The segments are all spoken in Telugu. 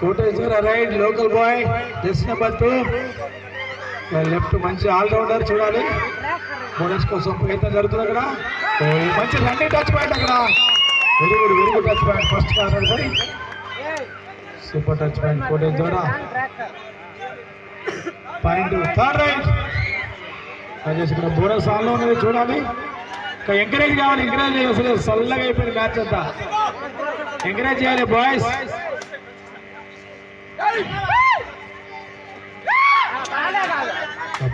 Koteswara raid local boy just number two left మంచి ఆల్రౌండర్ చూడాలి. బోనస్ కోసం ప్రయత్నం జరుగుతుంది అక్కడ. మంచి రన్నింగ్ టచ్ పాయింట్ అక్కడ. Very good very good touch point first corner పై super touch point Koteswara. Point third right Rajesh ఇక్కడ బోనస్ ఆల్లో ఉన్నది చూడాలి. ఇంకా ఎంకరేజ్ కావాలి ఎంకరేజ్ చేయాలి. అసలు చల్లగా అయిపోయింది మ్యాచ్ అంతా. ఎంకరేజ్ చేయాలి బాయ్స్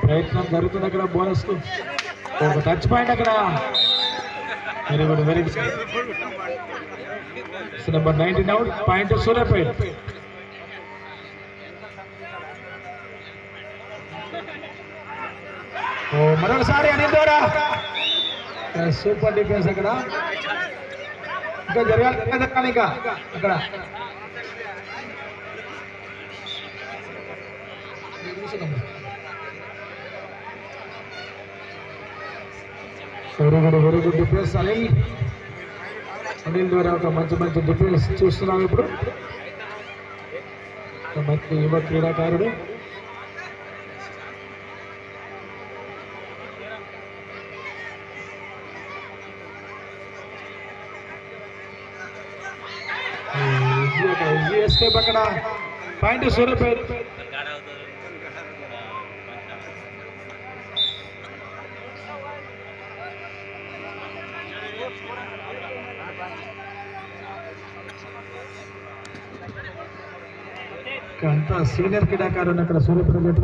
ప్రయత్నం జరుగుతుంది అక్కడ బోనస్ ఒక టచ్ పాయింట్ అక్కడ. Very good very good number nineteen out point Suryapet ఓ మరొకసారి అనిల్ ద్వారా. సూపర్ డిఫెన్స్ అక్కడ. ఇంకా జరగాలి ఇంకా జరగాలి ఇంకా అక్కడ. Very good very good defence Anil Anil ద్వారా ఒక మంచి మంచి డిఫెన్స్ చూస్తున్నాం ఇప్పుడు. ఒక మంచి యువ క్రీడాకారుడు. ఈజీ ఎస్కేప్ అక్కడ. పాయింట్ సూర్యపేట్. అంతా సీనియర్ క్రీడాకారులు అక్కడ సూర్యపేట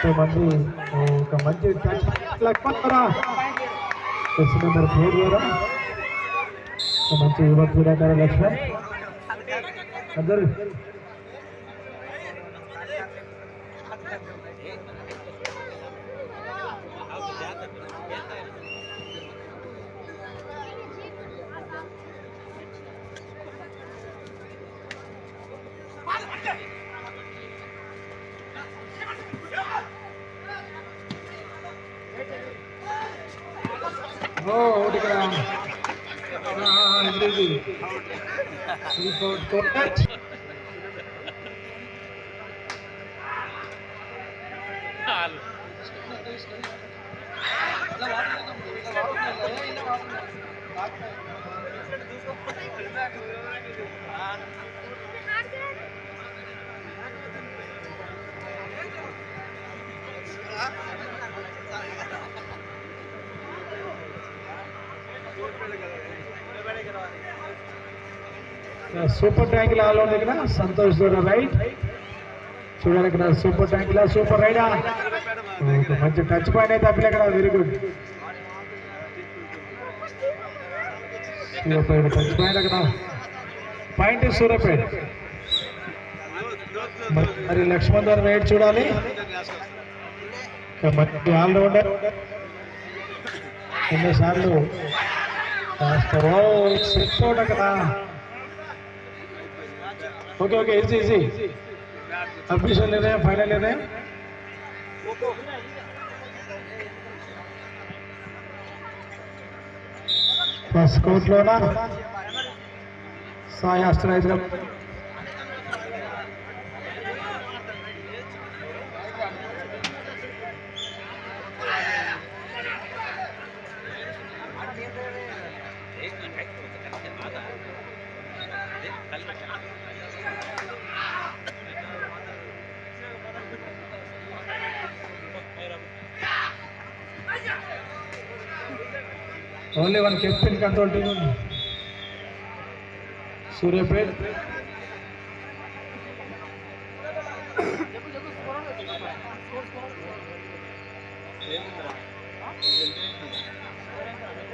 సో మంది ఒక మంచి లక్ష్మణరా నెంబర్ ఫోర్ ద్వారా. మంచి యువ క్రీడాకారు లక్ష్మణ్. అందరు ఓ ఒకటి ఇక్కడ సూపర్ ట్యాంక్ ఆల్ ఉంది కదా సంతోష్ దూర రైట్. చూడాలి ఇక్కడ సూపర్ ట్యాంక్ లా సూపర్ రైడా. మంచి టచ్ పాయింట్ అయితే అప్పుడు ఇక్కడ very good. Super touch point అక్కడ. పాయింట్ సూర్యపేట మరి లక్ష్మణ్ ద్వారా రైట్ చూడాలి. ఇక మంచి ఆల్రౌండర్. ఎన్నోసార్లు కాస్త ఓ అవుట్ అక్కడ. Okay okay easy easy official నిర్ణయం ఫైనల్ నిర్ణయం ఫస్ట్ కోర్టులోన Sai అష్టరైతుగా only one captain control team ఉంది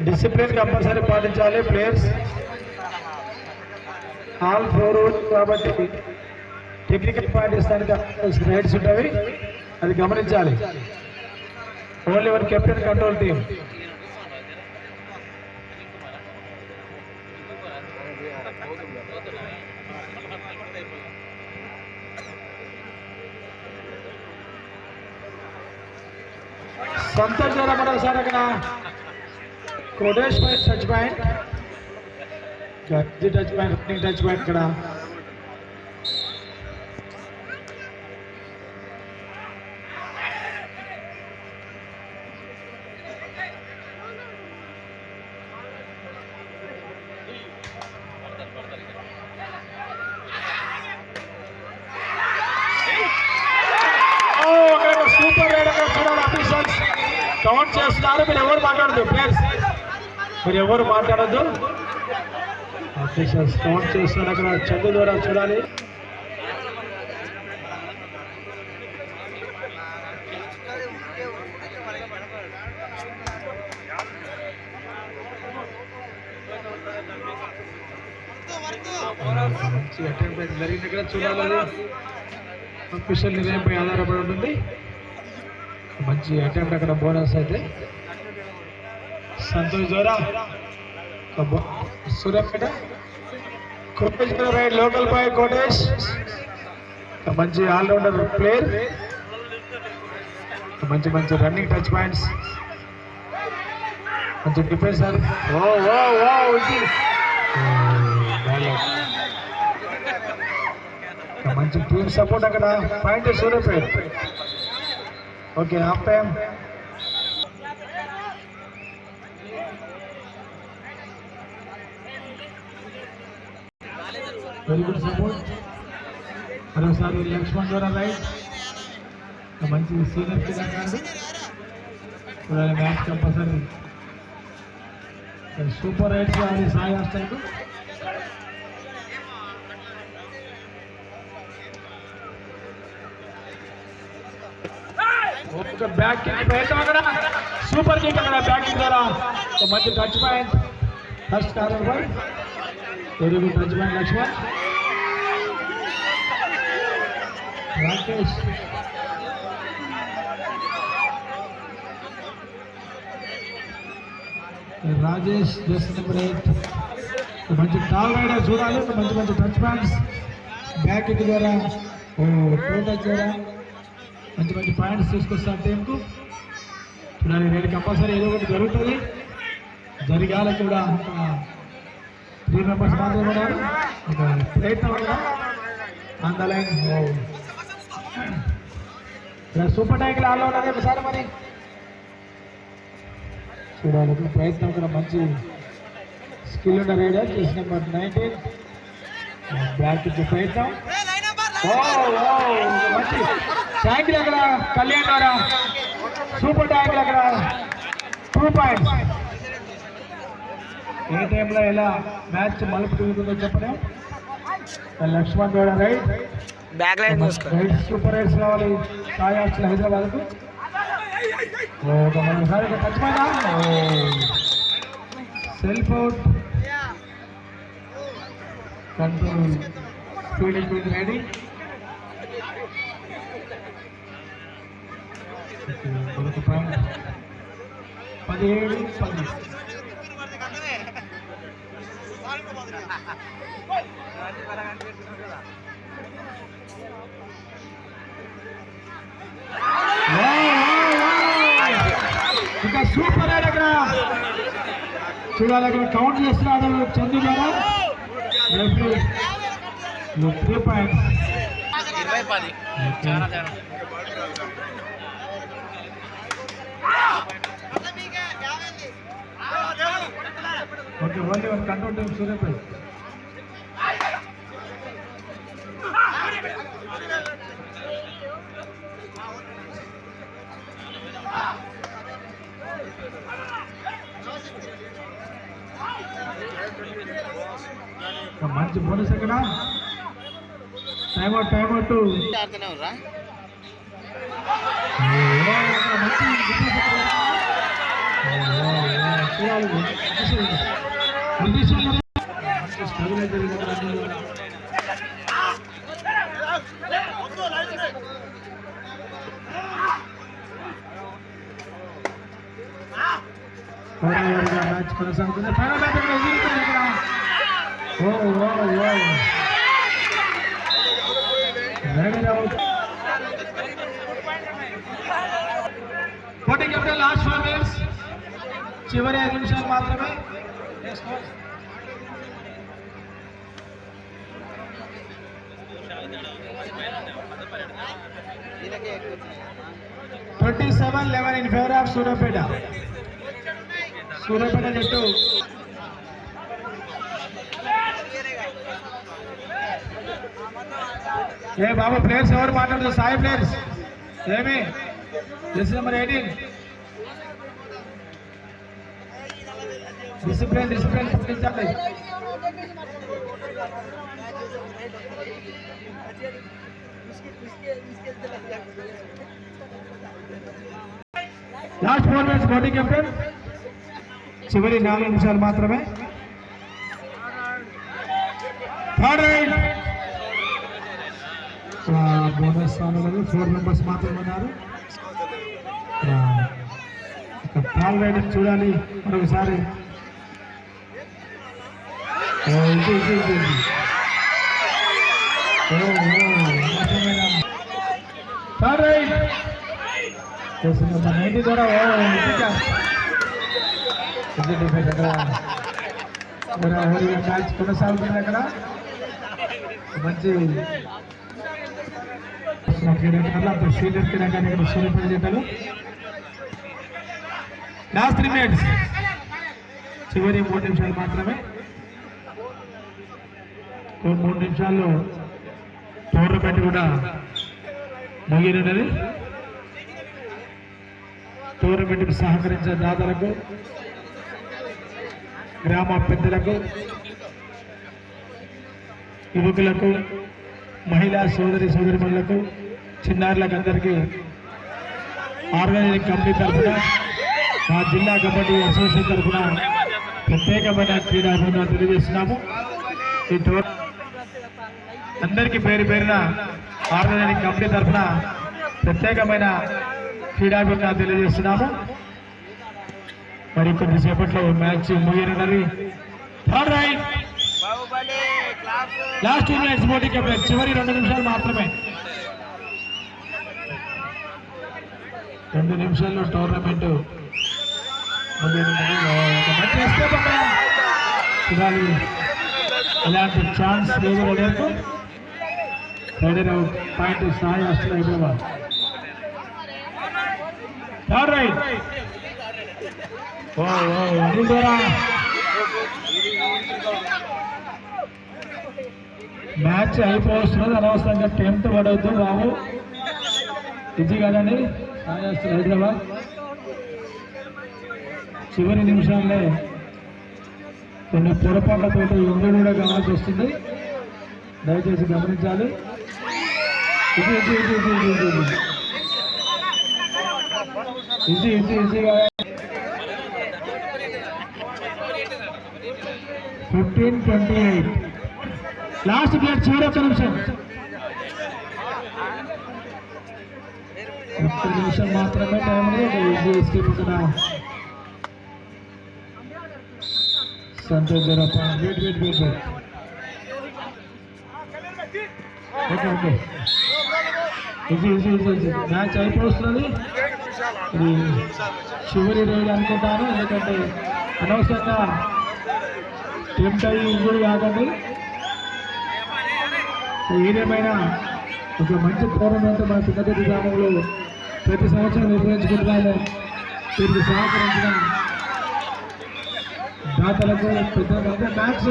డిసిప్లిన్ కంపల్సరీ పాటించాలి ప్లేయర్స్ ఆల్ ఫోర్ కాబట్టి టెక్నికల్ పాటిస్తానికి రైట్స్ ఉంటాయి. అది గమనించాలి. Only one captain control team Santosh గారు మరోసారి అక్కడ కోటేష్ పాయింట్ టచ్ పాయింట్ గడ్డి touch point running touch point ఇక్కడ నోట్ చేస్తున్నారు మీరు ఎవరు మాట్లాడదు ప్లేయర్స్ మీరు ఎవరు మాట్లాడద్దు? ఆఫీసర్స్ నోట్ చేస్తున్నారు అక్కడ చందు ద్వారా చూడాలి. జరిగిన అటెంప్ట్ చూడాలి అఫీషియల్ నిర్ణయంపై ఆధారపడి ఉంటుంది. మంచి అటెంప్ట్ అక్కడ బోనస్ అయితే. సంతోష్ ద్వారా Suryapet raid local boy Kotesh. మంచి ఆల్రౌండర్ ప్లేయర్ మంచి మంచి రన్నింగ్ టచ్ పాయింట్స్ మంచి డిఫెన్సర్ ఓ ఓ ఓ మంచి టీమ్ సపోర్ట్ అక్కడ. Point Suryapet okay half time very good support మరోసారి లక్ష్మణ్ ద్వారా రైట్ ఒక మంచి సీనియర్ క్రీడాకారుడు చూడాలి మ్యాచ్ కంపల్సరీ సూపర్ రైట్స్ ఆడి సాయి హాస్టల్కు ఒక బ్యాక్ కిక్ ప్రయత్నం అక్కడ సూపర్ కిక్ అక్కడ బ్యాక్ కిక్ ద్వారా ఒక మంచి touch point first corner boy very good touch point Laxman Rakesh Rajesh just number eight మంచి టాల్ రైడర్ చూడాలి ఒక మంచి మంచి టచ్ పాయింట్స్ బ్యాక్ కిక్ ద్వారా ఓ టూ టచ్ ద్వారా మంచి మంచి పాయింట్స్ తీసుకొస్తారు టీంకు చూడాలి రేపు కంపల్సరీ ఏదో ఒకటి జరుగుతుంది. జరిగాల కూడా త్రీ మెంబర్స్ మాత్రమే ఉన్నారు. ఒక ప్రయత్నం ఆన్ ద లైన్ సూపర్ టైంకి ఆలో ఉన్నది ఒకసారి మరి? చూడాలి ప్రయత్నం కూడా మంచి స్కిల్ ఉన్న రేడియా చేసిన నెంబర్ నైన్టీన్. బ్యాక్ ప్రయత్నం. మంచి ట్యాంకులు అక్కడ కళ్యాణ్ ద్వారా సూపర్ ట్యాంకులు అక్కడ టూ పాయింట్ ఏ టైంలో ఎలా మ్యాచ్ మలుపు తిరుగుతుందో చెప్పలేం Laxman Gowda right back line super rights రావాలి సాయి హాస్టల్ హైదరాబాద్కు ఓ, టచ్ పైన సెల్ఫ్ అవుట్ కంట్రోల్ రెడీ పదిహేడు పది ఇంకా సూపర్ రైడ్ అక్కడ. చూడాలి అక్కడ కౌంట్ చేస్తున్నాడు చందు గారు. Three points. ఇరవై పది. Okay only one control team సూర్యపై. ఒక మంచి బోనస్ అక్కడ టైమ్ అవుట్ టైమ్ అవుట్ ఆడుతూనే ఉర్రా మ్యాచ్ కొనసాగుతుంది ఫైనల్ మ్యాచ్ అక్కడ ఎదుగుతుంది ఇక్కడ ఓ ఓ ఓ రైడర్ అవుట్ పోటీ లాస్ట్ ఫైవ్ మినిట్స్ చివరి ఐదు నిమిషాలు మాత్రమే. Twenty seven eleven in favour of Suryapet Suryapet జట్టు ఏ బాబు ప్లేయర్స్ ఎవరు మాట్లాడుతున్నారు? సాయి ప్లేయర్స్ ఏమి? Just number eighteen discipline discipline పాటించండి last four minutes body captain చివరి నాలుగు నిమిషాలు మాత్రమే. థర్డ్ రైడ్ బోనస్ స్థానంలో ఫోర్ మెంబర్స్ మాత్రమే ఉన్నారు. థర్డ్ రైడ్ చూడాలి. మరొకసారి ఓ, ఇది, ఇది, ఇది, ఇది. ఓ, ఓ, అద్భుతమైన థర్డ్ రైడ్ చేసిన మన ఇంటి కూడా ఓ అక్కడ మ్యాచ్ కొనసాగుతుంది అక్కడ మంచి సీనియర్ ఇక్కడ జంటలు లాస్ట్ త్రీ మినిట్స్ చివరి మూడు నిమిషాలు మాత్రమే. మూడు నిమిషాల్లో టోర్నమెంట్ కూడా ముగినది టోర్నమెంట్కి సహకరించే దాతలకు గ్రామ పెద్దలకు యువకులకు మహిళా సోదరి సోదరిమణులకు చిన్నారులకు అందరికీ ఆర్గనైజింగ్ కమిటీ తరఫున మా జిల్లా కబడ్డీ అసోసియేషన్ తరఫున ప్రత్యేకమైన క్రీడా బృందాలు తెలియజేస్తున్నాము. ఈ టోర్ అందరికీ పేరు పేరున ఆర్గనైజింగ్ కమిటీ తరఫున ప్రత్యేకమైన క్రీడా బృందాలు తెలియజేస్తున్నాము. మరి కొద్దిసేపట్లో match ముగియనున్నది. Third right last two minutes Modi captain చివరి రెండు నిమిషాలు మాత్రమే. రెండు నిమిషాల్లో టోర్నమెంట్ ఎలాంటి ఛాన్స్ లేదు రైడర్ పాయింట్ సాయి వస్తుంది హైదరాబాద్ థర్డ్ రైట్ ఓ ఓ ద్వారా మ్యాచ్ అయిపోతున్నది అనవసరంగా టెంప్ట్ పడవద్దు బాబు. ఇది కదండి? హైదరాబాద్ చివరి నిమిషాల్లో కొన్ని పొరపాట్లతో ఇంజుడు కూడా కావాల్సి వస్తుంది దయచేసి గమనించాలి. ఇది ఇది ఇది ఇది ఇది ఇది ఇది ఇది ఈజీగా ఫిఫ్టీన్ ట్వంటీ ఎయిట్ లాస్ట్ ప్లేట్ చివరి ఒక్క నిమిషం ఒక్క నిమిషం మాత్రమే టైం ఉంది ఒక ఈజీ ఎస్కేప్ ఇక్కడ Santosh జరప wait wait wait wait okay okay. ఇది ఇది ఇది మ్యాచ్ అయిపోతుంది ఇది చివరి రోజు అనుకుంటాను. ఎందుకంటే అనవసరంగా టెంప్ట్ అయ్యి ఇంజురీ కాకండి. ఏదేమైనా ఒక మంచి టోర్నమెంట్ మన పిల్లగడ్డి గ్రామంలో ప్రతి సంవత్సరం నిర్వహించుకుంటున్నాము. దీనికి సహకరించిన దాతలకు పెద్ద మ్యాచ్